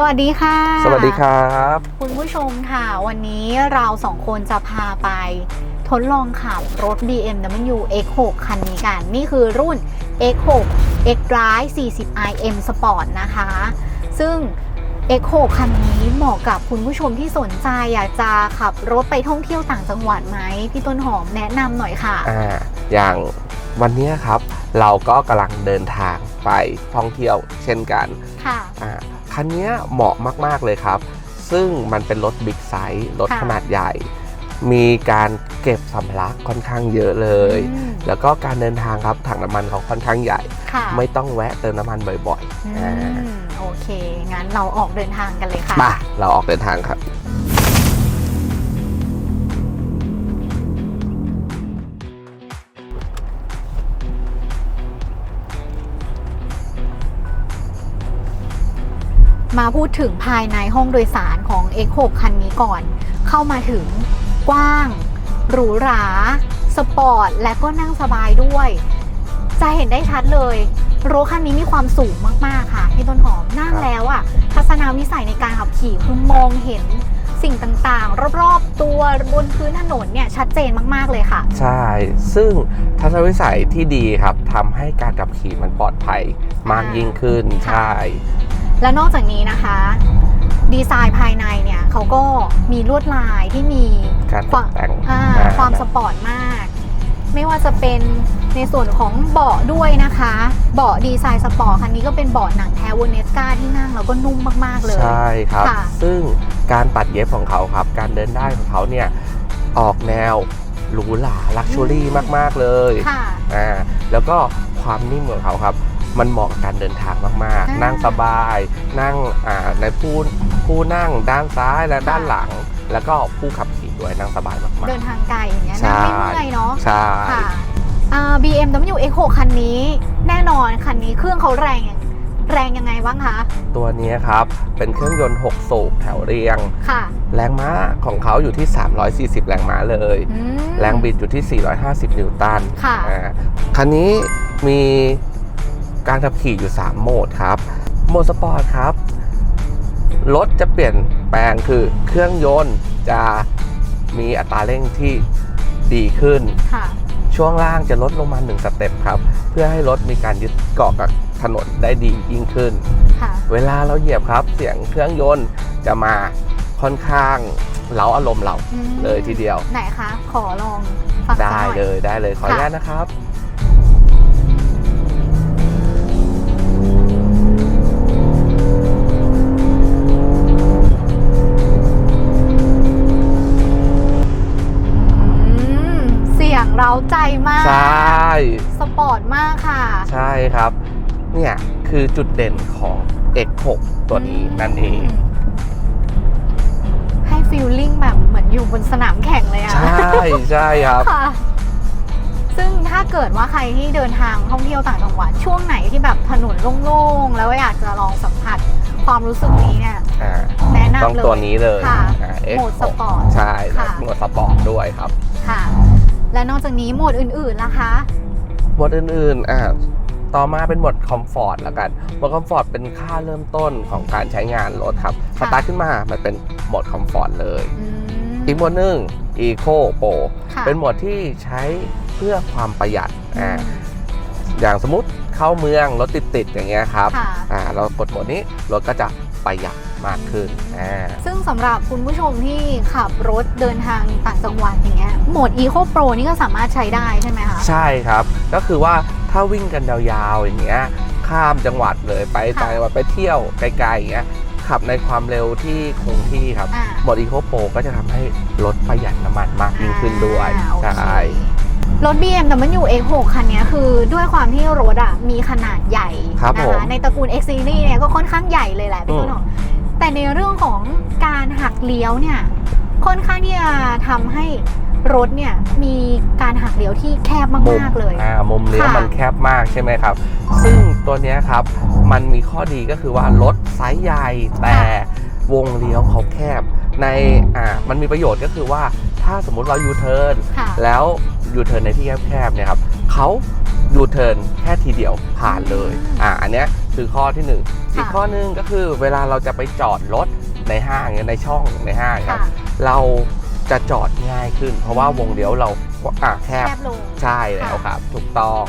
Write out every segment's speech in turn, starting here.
สวัสดีค่ะ สวัสดีครับ คุณผู้ชมค่ะ วันนี้เราสองคนจะพาไปทดลองขับรถ BMW X6 คันนี้กัน นี่คือรุ่น X6 X Drive 40 iM Sport นะคะ ซึ่ง X6 คันนี้เหมาะกับคุณผู้ชมที่สนใจอยากจะขับรถไปท่องเที่ยวต่างจังหวัดไหมพี่ต้นหอมแนะนำหน่อยค่ะอ่าอย่างวันนี้ครับ เราก็กำลังเดินทางไปท่องเที่ยวเช่นกันค่ะอ่า คันนี้เหมาะมาก ๆ เลยครับ ซึ่งมันเป็นรถบิ๊กไซส์รถค่ะขนาดใหญ่ มีการเก็บสัมภาระค่อนข้างเยอะเลยอืมแล้วก็การเดินทางครับถังน้ำมันเขาค่อนข้างใหญ่ค่ะไม่ต้องแวะเติมน้ำมันบ่อยอืๆอ่ามโอเค งั้นเราออกเดินทางกันเลยค่ะมาเราออกเดินทางครับ มาพูดถึงภายในห้องโดยสารของ X6 คันนี้ก่อน เข้ามาถึงกว้าง หรูหรา สปอร์ต และก็นั่งสบายด้วย จะเห็นได้ชัดเลย รถคันนี้มีความสูงมากๆค่ะพี่ต้นหอมนั่งครับแล้วอะทัศนวิสัยในการขับขี่คือมองเห็นสิ่งต่างๆ รอบๆ ตัวบนพื้นถนนเนี่ยชัดเจนมากๆเลยค่ะ ใช่ ซึ่งทัศนวิสัยที่ดีครับทำให้การขับขี่มันปลอดภัยมากยิ่งขึ้น ใช่ และนอกจากนี้นะคะ ดีไซน์ภายในเนี่ยเขาก็มีลวดลายที่มีการตกแต่งอ่าอ่าความสปอร์ตมาก ไม่ว่าจะเป็นในส่วนของเบาะด้วยนะคะ เบาะดีไซน์สปอร์ตคันนี้ก็เป็นเบาะหนังแท้วเนสกาที่นั่งแล้วก็นุ่มมากๆเลย ใช่ครับ ค่ะ ซึ่งการตัดเย็บของเขาครับ การเดินได้ของเขาเนี่ย ออกแนวหรูหราลักชัวรี่มาก ๆ เลย ค่ะ อ่าแล้วก็ความนิ่มของเขาครับ มันเหมาะกับการเดินทางมากอ่าๆนั่งสบาย นั่งอ่าในผู้ผู้นั่งด้านซ้ายและค่ะด้านหลัง แล้วก็ผู้ขับขี่ด้วยนั่งสบายมากเดินทางไกลอย่างเงี้ยใช่นั่งไม่เมื่อยเนาะๆใช่ค่ะอ่า BMW X6 คันนี้แน่นอนคันนี้เครื่องเขาแรงอย่างแรงยังไงบ้างคะ ตัวนี้ครับ เป็นเครื่องยนต์ 6 สูบแถวเรียง ค่ะ แรงม้าของเขาอยู่ที่ 340 แรงม้าเลยอืมแรงบิดอยู่ที่ 450 นิวตัน ค่ะอ่าคันนี้มี การขับขี่อยู่ 3 โหมดครับ โหมดสปอร์ตครับ รถจะเปลี่ยนแปลงคือเครื่องยนต์จะมีอัตราเร่งที่ดีขึ้นค่ะช่วงล่างจะลดลงมา1สเต็ปครับ เพื่อให้รถมีการยึดเกาะกับถนนได้ดียิ่งขึ้นค่ะเวลาเราเหยียบครับ เสียงเครื่องยนต์จะมาค่อนข้างเล้าอารมณ์เราอืมเลยทีเดียว ไหนคะ ขอลองฟังสักได้หน่อยเลยได้เลยขออนุค่ะญาตนะครับ มาก ใช่ สปอร์ตมากค่ะ ใช่ครับ เนี่ยคือจุดเด่นของ X6 ตัวนี้นั่นเอง ให้ฟีลลิ่งแบบเหมือนอยู่บนสนามแข่งเลยอะใช่ใช่ครับค่ะซึ่งถ้าเกิดว่าใครที่เดินทางท่องเที่ยวต่างจังหวัด ช่วงไหนที่แบบถนนโล่งๆ แล้วอยากจะลองสัมผัสความรู้สึกนี้เนี่ยอ่าแนะนำต้องเลยตัวนี้เลยค่ะอ่าโหมด X6 สปอร์ตใช่ค่ะโหมดสปอร์ตด้วยครับค่ะ และนอกจากนี้โหมดอื่นๆล่ะคะโหมดอื่นๆอ่าต่อมาเป็นโหมดคอมฟอร์ตแล้วกันโหมดคอมฟอร์ตเป็นค่าเริ่มต้นของการใช้งานรถครับสค่ะตาร์ทขึ้นมามันเป็นโหมดคอมฟอร์ตเลยอืมอีกโหมดหนึ่ง Eco Pro ค่ะเป็นโหมดที่ใช้เพื่อความประหยัดอือ่ามอย่างสมมติเข้าเมืองรถติดๆอย่างเงี้ยครับค่ะอ่าเรากดโหมดนี้รถก็จะประหยัด มากขึ้นอ่าซึ่งสำหรับคุณผู้ชมที่ขับรถเดินทางต่างจังหวัดอย่างเงี้ยโหมด Eco Pro นี่ก็สามารถใช้ได้ใช่ไหมคะ ใช่ครับ ก็คือว่าถ้าวิ่งกันยาวๆอย่างเงี้ยข้ามจังหวัดเลยไปค่ะ ต่างจังหวัดไปเที่ยวไกลๆอย่างเงี้ยขับในความเร็วที่คงที่ครับอ่าโหมด Eco Pro ก็จะทำให้รถประหยัดน้ำมันมากยิ่งขึ้นด้วยอ่าโอเคใช่รถ BMW X6 คันเนี้ยคือด้วยความที่รถอะมีขนาดใหญ่ครับนะผมคะในตระกูล X Series เนี่ยก็ค่อนข้างใหญ่เลยแหละพี่อืมต้นหอมแต่ ในเรื่องของการหักเลี้ยวเนี่ยค่อนข้างที่จะทำให้รถเนี่ยมีการหักเลี้ยวที่แคบมุมมากๆเลย อ่ามุมเลี้ยวค่ะ มันแคบมากใช่ไหมครับ ซึ่งตัวเนี้ยครับมันมีข้อดีก็คือว่ารถไซส์ใหญ่แต่วงเลี้ยวเขาแคบ ในอ่ามันมีประโยชน์ก็คือว่าถ้าสมมุติเรายูเทิร์นค่ะ แล้วยูเทิร์นในที่แคบๆเนี่ยครับเขายูเทิร์นแค่ทีเดียวผ่านเลยอ่าอันเนี้ย คือข้อที่หนึ่งค่ะอีกข้อหนึงก็คือเวลาเราจะไปจอดรถในห้างเนี่ยในช่องในห้างครับค่ะเราจะจอดง่ายขึ้น เพราะว่าวงเลี้ยวเราอะแคบแคบลงใช่แล้วครับ ถูกต้อง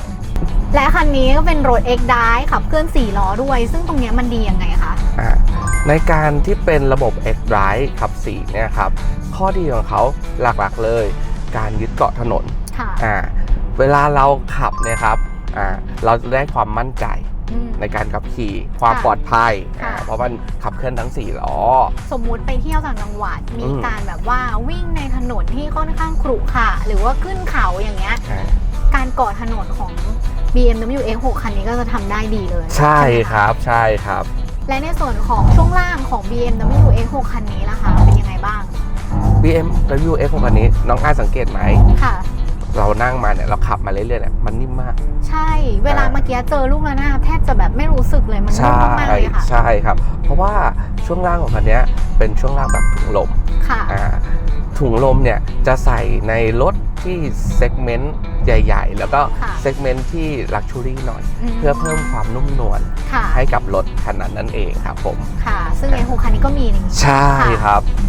และคันนี้ก็เป็นรถ X Drive ขับเคลื่อน4ล้อด้วย ซึ่งตรงเนี้ยมันดียังไงคะอะในการที่เป็นระบบ X Drive ขับ4เนี่ยครับ ข้อดีของเขาหลักๆเลย การยึดเกาะถนนค่ะอ่าเวลาเราขับเนี่ยครับอ่าเราจะได้ความมั่นใจอืม ในการขับขี่ความค่ะปลอดภัย ค่ะอ่าเพราะมันขับเคลื่อนทั้ง 4 ล้อ สมมุติไปเที่ยวต่างจังหวัดมีอืม การแบบว่าวิ่งในถนนที่ค่อนข้างขรุขระหรือว่าขึ้นเขาอย่างเงี้ย อ่าการเกาะถนนของ BMW X6 คันนี้ก็จะทำได้ดีเลยใช่ไหมะครับใช่ครับ และในส่วนของช่วงล่างของ BMW X6 คันนี้ล่ะคะเป็นยังไงบ้าง BMW X ของคันนี้น้องอ้ายสังเกตไหม ค่ะ เรานั่งมาเนี่ยเราขับมาเรื่อยๆเนี่ยมันนิ่มมาก ใช่ เวลาเมื่อกี้เจอลูกระนาดแทบจะแบบไม่รู้สึกเลยมันใช่นุ่มมากๆเลยค่ะใช่ครับ เพราะว่าช่วงล่างของคันเนี้ยเป็นช่วงล่างแบบถุงลมค่ะอ่าถุงลมเนี่ยจะใส่ในรถที่เซกเมนต์ใหญ่ ๆ แล้วก็ค่ะเซกเมนต์ที่ลักชูรี่หน่อยมเพื่อเพิ่มความนุ่มนวลค่ะให้กับรถคันนั้นนั่นเองครับผม ค่ะ ซึ่ง X6 คันนี้ก็มีนี่ใช่ครับอืม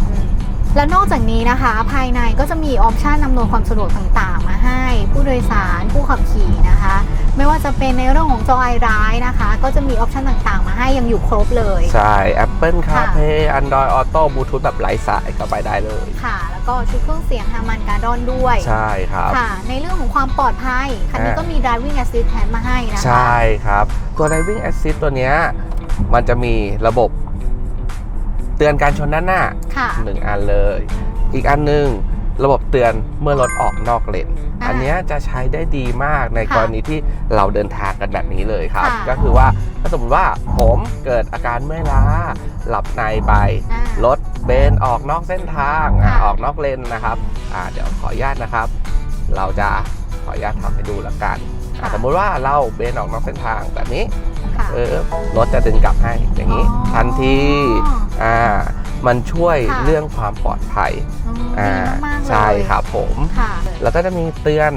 แล้วนอกจากนี้นะคะ ภายในก็จะมีออปชันอำนวยความสะดวกต่างๆ มาให้ผู้โดยสารผู้ขับขี่นะคะ ไม่ว่าจะเป็นในเรื่องของจอไอร้ายนะคะ ก็จะมีออปชันต่างๆ มาให้ยังอยู่ครบเลย ใช่ Apple ค่ะ CarPlay Android Auto Bluetooth แบบไร้สายก็ไปได้เลย ค่ะ แล้วก็ชุดเครื่องเสียงฮามันการ์ดอนด้วย ใช่ครับ ค่ะ ในเรื่องของความปลอดภัย คันนี้อ่าก็มี driving assistant มาให้นะคะ ใช่ครับ ตัว Driving Assist ตัวเนี้ยมันจะมีระบบเตือนการชนด้านหน้าค่ะ หนึ่งอันเลย อีกอันหนึงระบบเตือนเมื่อรถออกนอกเลน อ่าอันเนี้ยจะใช้ได้ดีมากในค่ะกรณีที่เราเดินทางกันแบบนี้เลยครับ ค่ะ ก็คือว่าถ้าสมมติว่าผมเกิดอาการเมื่อยล้าหลับในไป อ่า รถเบนออกนอกเส้นทางอะค่ะ ออกนอกเลนนะครับอ่าเดี๋ยวขออนุญาตนะครับ เราจะขออนุญาตทำให้ดูแล้วกันอะ ค่ะ สมมุติว่าเราเบนออกนอกเส้นทางแบบนี้ค่ะ เออรถจะดึงกลับให้อย่างนี้ อ๋อทันทีอ่ามันช่วยค่ะ เรื่องความปลอดภัยอืมอ่าดีมากๆเลยใช่ครับผม ค่ะ แล้วก็จะมีเตือน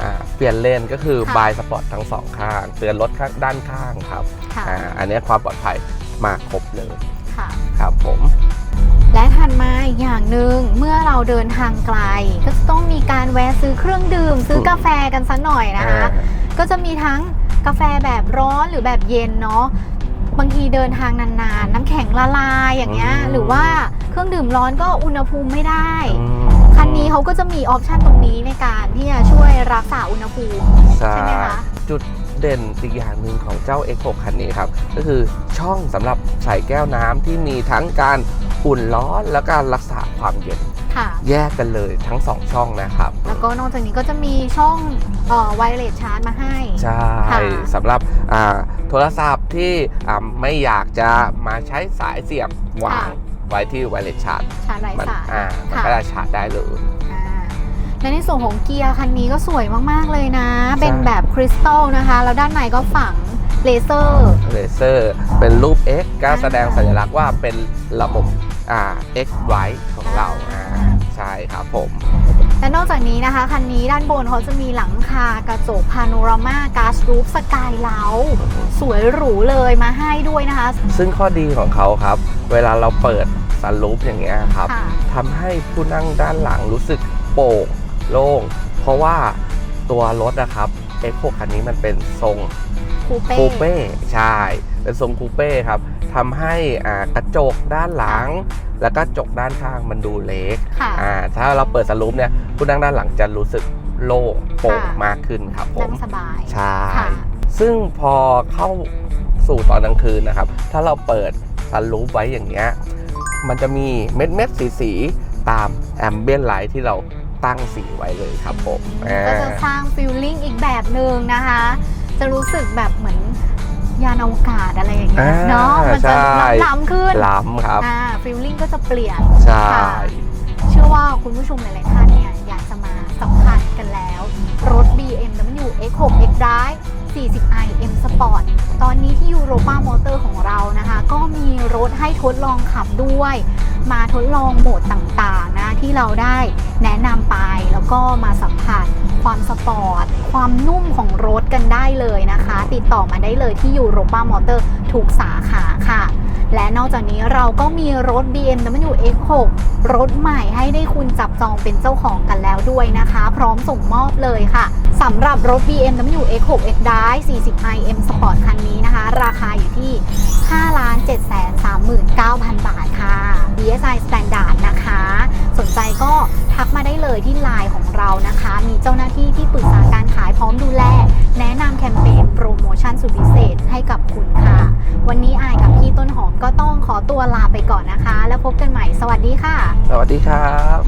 อ่าเปลี่ยนเลนก็คือค่ะ บายสปอร์ตทั้งสองข้าง เตือนรถข้างด้านข้างครับค่ะ อ่าอันนี้ความปลอดภัยมาครบเลยค่ะ ครับผม และถัดมาอีกอย่างหนึ่งเมื่อเราเดินทางไกล ก็จะต้องมีการแวะซื้อเครื่องดื่ม ซื้อกาแฟกันสักหน่อยนะคะอ่าก็จะมีทั้งกาแฟแบบร้อนหรือแบบเย็นเนาะบางทีเดินทางนานๆ น้ำแข็งละลายอย่างเงี้ยอืมหรือว่าเครื่องดื่มร้อนก็อุณหภูมิไม่ได้อืมคันนี้เขาก็จะมีออปชันตรงนี้ในการที่จะช่วยรักษาอุณหภูมิใช่ใช่ไหมคะจุด เด่นอีกอย่างหนึ่งของเจ้า X6 คันนี้ครับ ก็คือช่องสำหรับใส่แก้วน้ำที่มีทั้งการอุ่นร้อนและการรักษาความเย็นค่ะ แยกกันเลยทั้งสองช่องนะครับ แล้วก็นอกจากนี้ก็จะมีช่องไวเลสชาร์จมาให้ ใช่ค่ะสำหรับอ่าโทรศัพท์ที่อ่าไม่อยากจะมาใช้สายเสียบวางไว้ที่ไวเลสชาร์จชาร์จไร้มันสายอ่ามันค่ะก็จะชาร์จได้เลยอ่า และในส่วนของเกียร์คันนี้ก็สวยมาก ๆ เลยนะ เป็นแบบคริสตัลนะคะ แล้วด้านในก็ฝังเลเซอร์เลเซอร์เป็นรูป X ก็อ่าแสดงสัญลักษณ์ว่าเป็นระบบอ่า X y ของเราอ่าอ่าใช่ครับผมและนอกจากนี้นะคะ คันนี้ด้านบนเขาจะมีหลังคากระจกพาโนรามาการ์สรูฟสกายเลาสวยหรูเลยมาให้ด้วยนะคะ ซึ่งข้อดีของเขาครับ เวลาเราเปิดซันรูฟอย่างเงี้ยครับค่ะทำให้ผู้นั่งด้านหลังรู้สึกโปร่ง โล่งเพราะว่าตัวรถนะครับ X6 คันนี้มันเป็นทรงคูเป้คูเป้ใช่ เป็นทรงคูเป้ครับทำให้อ่ากระจกด้านหลัง แล้วก็จกด้านข้างมันดูเล็กค่ะอ่าถ้าเราเปิดสลูปเนี่ยผู้นั่งด้านหลังจะรู้สึกโล่งโปร่งค่ะมากขึ้นครับผนั่มงสบายใช่ค่ะซึ่งพอเข้าสู่ตอนกลางคืนนะครับ ถ้าเราเปิดซันรูฟไว้อย่างเงี้ย มันจะมีเม็ดเม็ดสีสีๆตามแอมเบียนไลท์ที่เรา ตั้งสีไว้เลยครับผมอ่าก็จะสร้างฟิลลิ่งอีกแบบหนึ่งนะคะ จะรู้สึกแบบเหมือนยานอวกาศอะไรอย่างเงี้ยอ่าเนาะมันจะใช่ล้ำๆขึ้นล้ำครับอ่าฟิลลิ่งก็จะเปลี่ยนใช่ค่ะเชื่อว่าคุณผู้ชมหลายๆท่านเนี่ยอยากจะมาสัมผัสกันแล้ว รถ BMW X6 X Drive 40i M Sport ตอนนี้ที่ Europa Motor ของเรานะคะ ก็มีรถให้ทดลองขับด้วย มาทดลองโหมดต่างๆนะ ที่เราได้แนะนำไปแล้วก็มาสัมผัสความสปอร์ต ความนุ่มของรถกันได้เลยนะคะ ติดต่อมาได้เลยที่ยูโรปามอเตอร์ทุกสาขาค่ะ และนอกจากนี้เราก็มีรถ BMW X6 รถใหม่ให้ได้คุณจับจองเป็นเจ้าของกันแล้วด้วยนะคะ พร้อมส่งมอบเลยค่ะ สำหรับรถ BMW X6 X Drive 40 iM Sport คันนี้นะคะ ราคาอยู่ที่ 5,739,000 บาทค่ะ DSI Standard นะคะ สนใจก็ทักมาได้เลยที่ไลน์ของเรานะคะ มีเจ้าหน้าที่ที่ปรึกษาการขายพร้อมดูแล แนะนำแคมเปญโปรโมชั่นสุดพิเศษให้กับคุณค่ะ วันนี้อายกับพี่ต้นหอมก็ต้องขอตัวลาไปก่อนนะคะ แล้วพบกันใหม่ สวัสดีค่ะ สวัสดีครับ